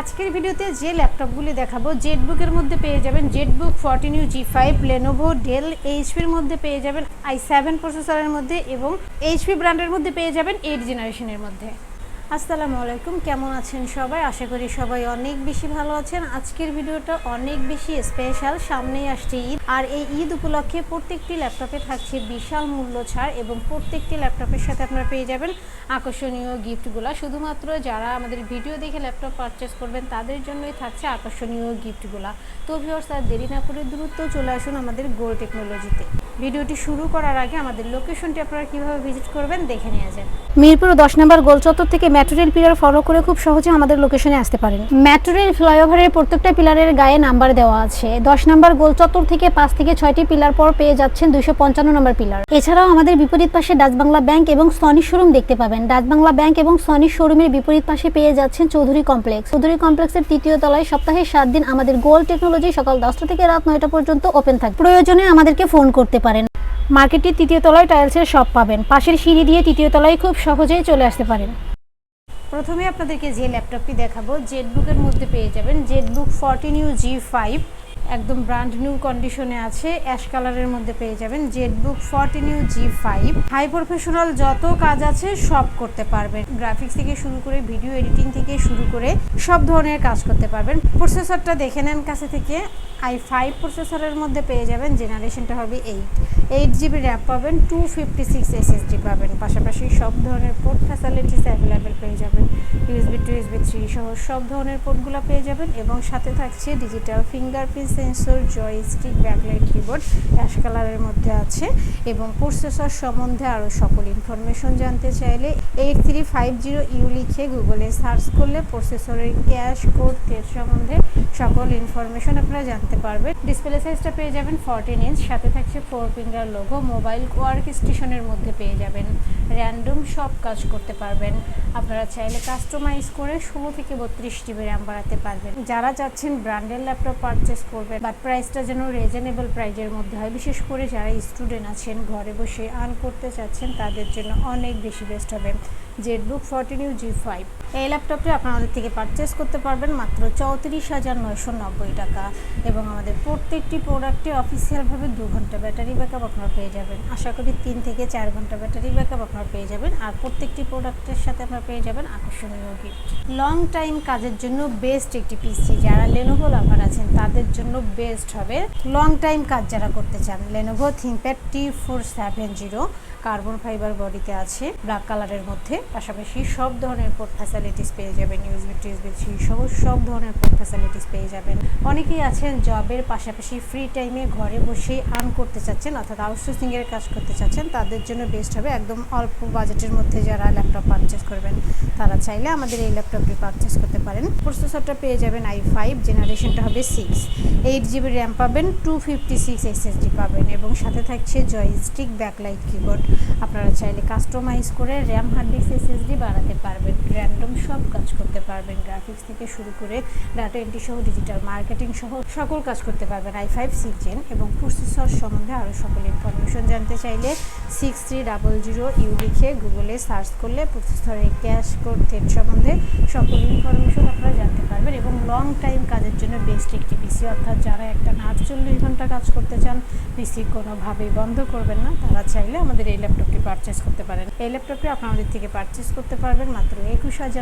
আজকের ভিডিওতে যে ল্যাপটপগুলি দেখাবো, জেটবুকের মধ্যে পেয়ে যাবেন ZBook fourteen U G five Lenovo Dell এইচপির মধ্যে পেয়ে যাবেন আই সেভেন প্রসেসরের মধ্যে এবং এইচপি ব্র্যান্ডের মধ্যে পেয়ে যাবেন এইট জেনারেশনের মধ্যে। আসসালামু আলাইকুম, কেমন আছেন সবাই? আশা করি সবাই অনেক বেশি ভালো আছেন। আজকের ভিডিওটা অনেক বেশি স্পেশাল সামনেই আসছে ঈদ। আর এই ঈদ উপলক্ষে প্রত্যেকটি ল্যাপটপে থাকছে বিশাল মূল্য ছাড় এবং প্রত্যেকটি ল্যাপটপের সাথে আপনারা পেয়ে যাবেন আকর্ষণীয় গিফটগুলো। শুধুমাত্র যারা আমাদের ভিডিও দেখে ল্যাপটপ পারচেস করবেন, তাদের জন্যই থাকছে আকর্ষণীয় গিফটগুলো। তো ভিউয়ার্স আর দেরি না করে দ্রুত চলে আসুন আমাদের গোল টেকনোলজিতে ভিডিওটি শুরু করার আগে আমাদের লোকেশনটি আপনারা কীভাবে ভিজিট করবেন দেখে নিয়ে যান মিরপুর দশ নম্বর গোলচত্বর থেকে মেট্রো রেল পিলার ফলো করে খুব সহজে আমাদের লোকেশনে আসতে পারেন। মেট্রো রেল ফ্লাইওভারের প্রত্যেকটা পিলারের গায়ে নাম্বার দেওয়া আছে। দশ নম্বর গোলচত্বর থেকে পাঁচ থেকে ছয়টি পিলার পর পেয়ে যাচ্ছেন দুইশো পঞ্চান্ন নম্বর পিলার। এছাড়াও আমাদের বিপরীত পাশে ডাচ বাংলা ব্যাংক এবং সনি শোরুম দেখতে পাবেন। ডাচ বাংলা ব্যাংক এবং সনি শোরুমের বিপরীত পাশে পেয়ে যাচ্ছেন চৌধুরী কমপ্লেক্স। চৌধুরী কমপ্লেক্সের তৃতীয় তলায় সপ্তাহে সাত দিন আমাদের গোল টেকনোলজি সকাল দশটা থেকে রাত নয়টা পর্যন্ত ওপেন থাকে প্রয়োজনে আমাদেরকে ফোন করতে পারেন। মার্কেটটির তৃতীয় তলায় টাইলসের শপ পাবেন। পাশের সিঁড়ি দিয়ে তৃতীয় তলায় খুব সহজেই চলে আসতে পারেন। প্রথমে আপনাদেরকে যে ল্যাপটপটি দেখাবো জেটবুকের মধ্যে পেয়ে যাবেন। ZBook fourteen U G five একদম ব্র্যান্ড নিউ কন্ডিশনে আছে অ্যাশ কালারের মধ্যে পেয়ে যাবেন Z book forty new G five high professional যত কাজ আছে সব করতে পারবেন। গ্রাফিক্স থেকে শুরু করে ভিডিও এডিটিং থেকে শুরু করে সব ধরনের কাজ করতে পারবেন। প্রসেসরটা দেখে নেন কাছে থেকে। আই ফাইভ প্রসেসরের মধ্যে পেয়ে যাবেন জেনারেশনটা হবে এইট এইট জিবি র্যাম পাবেন টু ফিফটি সিক্স এসএসডি পাবেন। পাশাপাশি সব ধরনের পোর্ট ফ্যাসিলিটিস অ্যাভেলেবেল পেয়ে যাবেন। ইউএসবি টু ইউএসবি থ্রি সহ সব ধরনের পোর্টগুলো পেয়ে যাবেন এবং সাথে থাকছে digital fingerprint sensor joystick backlight keyboard ash কালারের মধ্যে আছে এবং প্রসেসর সম্বন্ধে আরও সকল ইনফরমেশন জানতে চাইলে eight three five zero U লিখে গুগলে সার্চ করলে প্রসেসরের ক্যাশ কোড তেজ সম্বন্ধে সকল ইনফরমেশন আপনারা জানতে পারবেন। ডিসপ্লে সাইজটা পেয়ে যাবেন ফোরটিন ইঞ্চ সাথে থাকছে four finger logo mobile work স্টেশনের মধ্যে পেয়ে যাবেন। র্যান্ডম সব কাজ করতে পারবেন। আপনারা চাইলে কাস্টমাইজ করে ষোলো থেকে বত্রিশ জিবি র্যাম বাড়াতে পারবেন। যারা চাচ্ছেন ব্র্যান্ডের ল্যাপটপ পারচেস করবেন বাট প্রাইসটা যেন রিজনেবল প্রাইজের মধ্যে হয়, বিশেষ করে যারা স্টুডেন্ট আছেন, ঘরে বসে আর্ন করতে চাচ্ছেন, তাদের জন্য অনেক বেশি বেস্ট হবে। ZBook fourteen U G five এই ল্যাপটপটি আপনারা আমাদের থেকে পারচেস করতে পারবেন মাত্র চৌত্রিশ হাজার নয়শো নব্বই টাকা এবং আমাদের প্রত্যেকটি প্রোডাক্টে অফিসিয়ালভাবে দু ঘণ্টা ব্যাটারি ব্যাকআপ আপনারা পেয়ে যাবেন। আশা করি তিন থেকে চার ঘণ্টা ব্যাটারি ব্যাকআপ আপনারা পেয়ে যাবেন। আর প্রত্যেকটি প্রোডাক্টের সাথে আপনারা পেয়ে যাবেন আকর্ষণীয় গিফট লং টাইম কাজের জন্য বেস্ট একটি পিসি যারা লেনোভো লাভার আছেন, তাদের জন্য বেস্ট হবে লং টাইম কাজ যারা করতে চান। Lenovo ThinkPad T four seven zero carbon fibre বডিতে আছে ব্ল্যাক কালারের মধ্যে। পাশাপাশি সব ধরনের পোর্ট ফ্যাসিলিটিস পেয়ে যাবেন ইউএসবি টিউসবি থ্রি সহ সব ধরনের ফ্যাসিলিটিস পেয়ে যাবেন। অনেকেই আছেন জবের পাশাপাশি ফ্রি টাইমে ঘরে বসে আর্ন করতে চাচ্ছেন, অর্থাৎ আউটসোর্সিংয়ের কাজ করতে চাচ্ছেন, তাদের জন্য বেস্ট হবে একদম অল্প বাজেটের মধ্যে যারা ল্যাপটপ পারচেস করবেন, তারা চাইলে আমাদের এই ল্যাপটপটি পারচেস করতে পারেন। প্রসেসরটা পেয়ে যাবেন আই ফাইভ জেনারেশনটা হবে সিক্স এইট জিবি র্যাম পাবেন টু ফিফটি সিক্স এসএসডি পাবেন এবং সাথে থাকছে জয়স্টিক ব্যাকলাইট কিবোর্ড আপনারা চাইলে কাস্টমাইজ করে র্যাম হার্ড ডিস্ক এসএসডি বাড়াতে পারবেন। র্যান্ডম সব কাজ করতে পারবেন। গ্রাফিক্স থেকে শুরু করে ডাটা এন্ট্রি সহ ডিজিটাল মার্কেটিং সহ সকল কাজ করতে পারবেন আই ফাইভ সিক্স জেন এবং প্রসেসর সম্বন্ধে আরও সকল ইনফরমেশন জানতে চাইলে six three double zero U লিখে গুগলে সার্চ করলে প্রসেসরের ক্যাশ কোড সম্বন্ধে সকল ইনফরমেশন আপনারা জানতে পারবেন এবং লং টাইম কাজের জন্য বেস্ট একটি পিসি অর্থাৎ যারা একটা আটচল্লিশ ঘণ্টা কাজ করতে চান পিসি কোনোভাবেই বন্ধ করবেন না। তারা চাইলে আমাদের এই ল্যাপটপটি পারচেস করতে পারেন। এই ল্যাপটপটি আপনাদের থেকে পারচেস করতে পারবেন মাত্র একুশ হাজার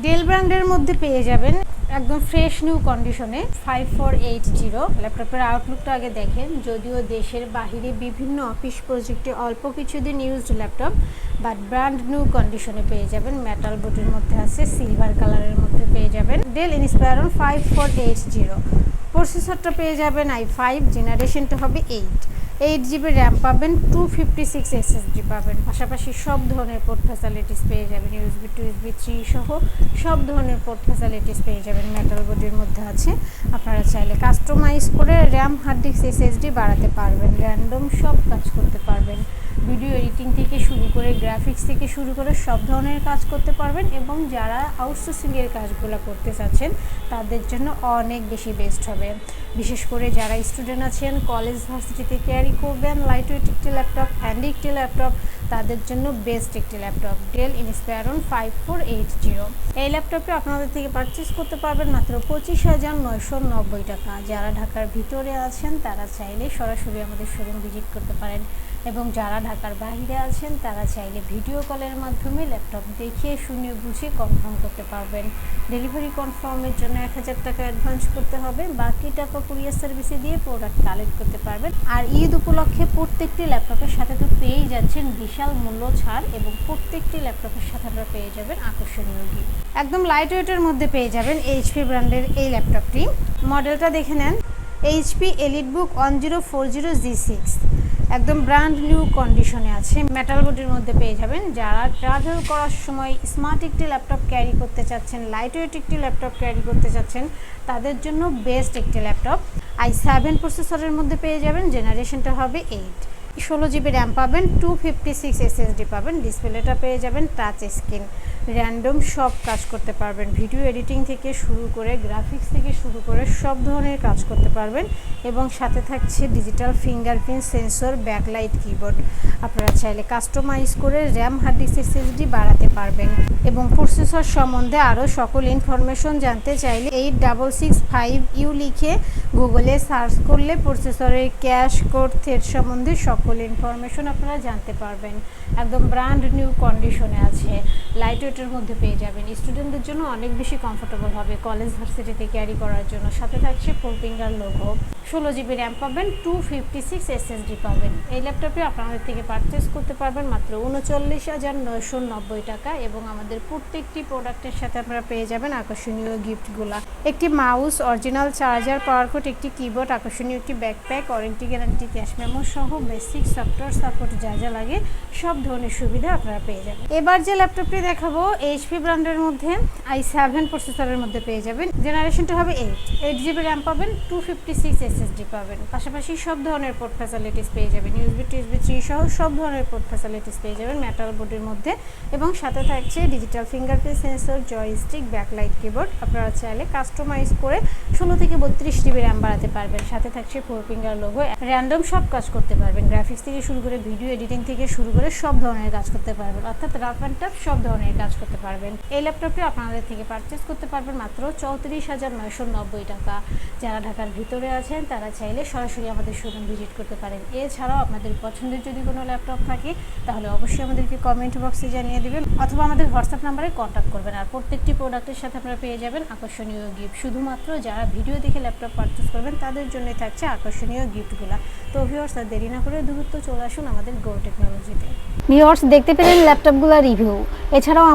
ডেল ব্র্যান্ডের মধ্যে পেয়ে যাবেন একদম ফ্রেশ নিউ কন্ডিশনে ফাইভ ফোর এইট জিরো ল্যাপটপের আউটলুকটা আগে দেখেন, যদিও দেশের বাহিরে বিভিন্ন অফিস প্রজেক্টে অল্প কিছুদিন used laptop but brand new কন্ডিশনে পেয়ে যাবেন। মেটাল বোর্ডের মধ্যে আছে সিলভার কালারের মধ্যে পেয়ে যাবেন। Dell Inspiron five four eight zero প্রসেসরটা পেয়ে যাবেন আই ফাইভ জেনারেশনটা হবে এইট এইট জিবি র্যাম পাবেন টু ফিফটি সিক্স এসএসডি পাবেন। পাশাপাশি সব ধরনের পোর্ট ফ্যাসিলিটিস পেয়ে যাবেন ইউএসবি টু ইউএসবি থ্রি সহ সব ধরনের পোর্ট ফ্যাসিলিটিস পেয়ে যাবেন মেটাল বডির মধ্যে আছে। আপনারা চাইলে কাস্টমাইজ করে র্যাম হার্ড ডিস্ক এসএসডি বাড়াতে পারবেন র্যান্ডম সব কাজ করতে পারবেন। ভিডিও এডিটিং থেকে শুরু করে গ্রাফিক্স থেকে শুরু করে সব ধরনের কাজ করতে পারবেন এবং যারা আউটসোর্সিংয়ের কাজগুলো করতে চাচ্ছেন, তাদের জন্য অনেক বেশি বেস্ট হবে। বিশেষ করে যারা স্টুডেন্ট আছেন কলেজ ভার্সিটিতে ক্যারি করবেন লাইট ওয়েট একটি ল্যাপটপ হ্যান্ডি একটি ল্যাপটপ তাদের জন্য বেস্ট একটি laptop Dell Inspiron five four eight zero এই ল্যাপটপটি আপনাদের থেকে পারচেস করতে পারবেন মাত্র পঁচিশ হাজার নয়শো নব্বই টাকা। যারা ঢাকার ভিতরে আছেন, তারা চাইলে সরাসরি আমাদের শোরুম ভিজিট করতে পারেন এবং যারা ঢাকার বাইরে আছেন, তারা চাইলে ভিডিও কলের মাধ্যমে ল্যাপটপ দেখিয়ে শুনে বুঝে কনফার্ম করতে পারবেন। ডেলিভারি কনফার্মের জন্য এক হাজার টাকা অ্যাডভান্স করতে হবে। বাকি টাকা কুরিয়ার সার্ভিসে দিয়ে প্রোডাক্ট কালেক্ট করতে পারবেন। আর ঈদ উপলক্ষে প্রত্যেকটি ল্যাপটপের সাথে তো পেয়েই যাচ্ছেন বিশাল মূল্য ছাড় এবং প্রত্যেকটি ল্যাপটপের সাথে আপনারা পেয়ে যাবেন আকর্ষণীয় গিফট। একদম লাইট ওয়েটের মধ্যে পেয়ে যাবেন এইচপি ব্র্যান্ডের এই ল্যাপটপটি। মডেলটা দেখে নেন। HP EliteBook one zero four zero G six একদম ব্র্যান্ড নিউ কন্ডিশনে আছে। মেটাল বডির মধ্যে পেয়ে যাবেন। যারা ট্রাভেল করার সময় স্মার্ট একটি ল্যাপটপ ক্যারি করতে চাচ্ছেন লাইট ওয়েট একটি ল্যাপটপ ক্যারি করতে চাচ্ছেন, তাদের জন্য বেস্ট একটি ল্যাপটপ আই সেভেন প্রসেসরের মধ্যে পেয়ে যাবেন। জেনারেশনটা হবে এইট ষোলো জিবি র্যাম পাবেন। টু ফিফটি সিক্স এসএসডি পাবেন। ডিসপ্লেটা পেয়ে যাবেন টাচ স্ক্রিন র্যান্ডম সব কাজ করতে পারবেন। ভিডিও এডিটিং থেকে শুরু করে গ্রাফিক্স থেকে শুরু করে সব ধরনের কাজ করতে পারবেন এবং সাথে থাকছে digital fingerprint sensor backlight keyboard আপনারা চাইলে কাস্টমাইজ করে র্যাম হার্ড ডিস্ক এসএসডি বাড়াতে পারবেন এবং প্রসেসর সম্বন্ধে আরও সকল ইনফরমেশন জানতে চাইলে eight double six five U লিখে গুগলে সার্চ করলে প্রসেসরের ক্যাশ কোড থ্রেড সম্বন্ধে সকল ইনফরমেশন আপনারা জানতে পারবেন। একদম ব্র্যান্ড নিউ কন্ডিশনে আছে। লাইট ওয়েটের মধ্যে পেয়ে যাবেন। স্টুডেন্টদের জন্য অনেক বেশি কমফোর্টেবল হবে কলেজ ভার্সিটিতে ক্যারি করার জন্য। সাথে থাকছে ফোর ফিঙ্গার লোগো ষোলো জিবি র্যাম পাবেন টু ফিফটি সিক্স এসএসডি পাবেন। এই ল্যাপটপে আপনাদের থেকে পারচেস করতে পারবেন মাত্র উনচল্লিশ হাজার নয়শো নব্বই টাকা এবং আমাদের প্রত্যেকটি প্রোডাক্টের সাথে আপনারা পেয়ে যাবেন আকর্ষণীয় গিফটগুলো একটি mouse original charger power cord একটি কিবোর্ড আকর্ষণীয় একটি backpack warranty guarantee cash memo সহ বেসিক সফটওয়্যার সাপোর্ট যা যা লাগে সব ধরনের সুবিধা আপনারা পেয়ে যাবেন। এবার যে ল্যাপটপটি দেখাবো এইচপি ব্র্যান্ডের মধ্যে আই সেভেন প্রসেসরের মধ্যে পেয়ে যাবেন। জেনারেশনটা হবে এইট এইট জিবি র্যাম পাবেন টু ফিফটি সিক্স এসএসডি পাবেন। পাশাপাশি সব ধরনের পোর্ট ফ্যাসিলিটিস পেয়ে যাবেন। ইউএসবি টিউসবি থ্রি সহ সব ধরনের পোর্ট ফ্যাসিলিটিস পেয়ে যাবেন মেটাল বোর্ডের মধ্যে। এবং সাথে থাকছে digital fingerprint sensor joystick backlight keyboard আপনারা চাইলে কাস্টমাইজ করে ষোলো থেকে বত্রিশ জিবি র্যাম বাড়াতে পারবেন। সাথে থাকছে ফোর ফিঙ্গার লোগো র্যান্ডম সব কাজ করতে পারবেন। গ্রাফিক্স থেকে শুরু করে ভিডিও এডিটিং থেকে শুরু করে সব ধরনের কাজ করতে পারবেন। অর্থাৎ রাফ অ্যান্ড টাফ সব ধরনের কাজ করতে পারবেন। এই ল্যাপটপটি আপনাদের থেকে পারচেস করতে পারবেন মাত্র চৌত্রিশ হাজার নয়শো নব্বই টাকা। যারা ঢাকার ভিতরে আছেন, তারা চাইলে সরাসরি আমাদের শোরুম ভিজিট করতে পারেন। এছাড়াও আপনাদের পছন্দের যদি কোনো ল্যাপটপ থাকে, তাহলে অবশ্যই আমাদেরকে কমেন্ট বক্সে জানিয়ে দেবেন, অথবা আমাদের হোয়াটসঅ্যাপ নাম্বারে কন্ট্যাক্ট করবেন। আর প্রত্যেকটি প্রোডাক্টের সাথে আপনারা পেয়ে যাবেন আকর্ষণীয় গিফট শুধুমাত্র যারা ভিডিও দেখে ল্যাপটপ পারচেস করবেন, তাদের জন্যই থাকছে আকর্ষণীয় গিফটগুলো তো ভিউয়ার্স আর দেরি না করে দ্রুত চলে আসুন আমাদের গো টেকনোলজিতে ভিউয়ার্স দেখতে পেলেন ল্যাপটপগুলো রিভিউ এছাড়াও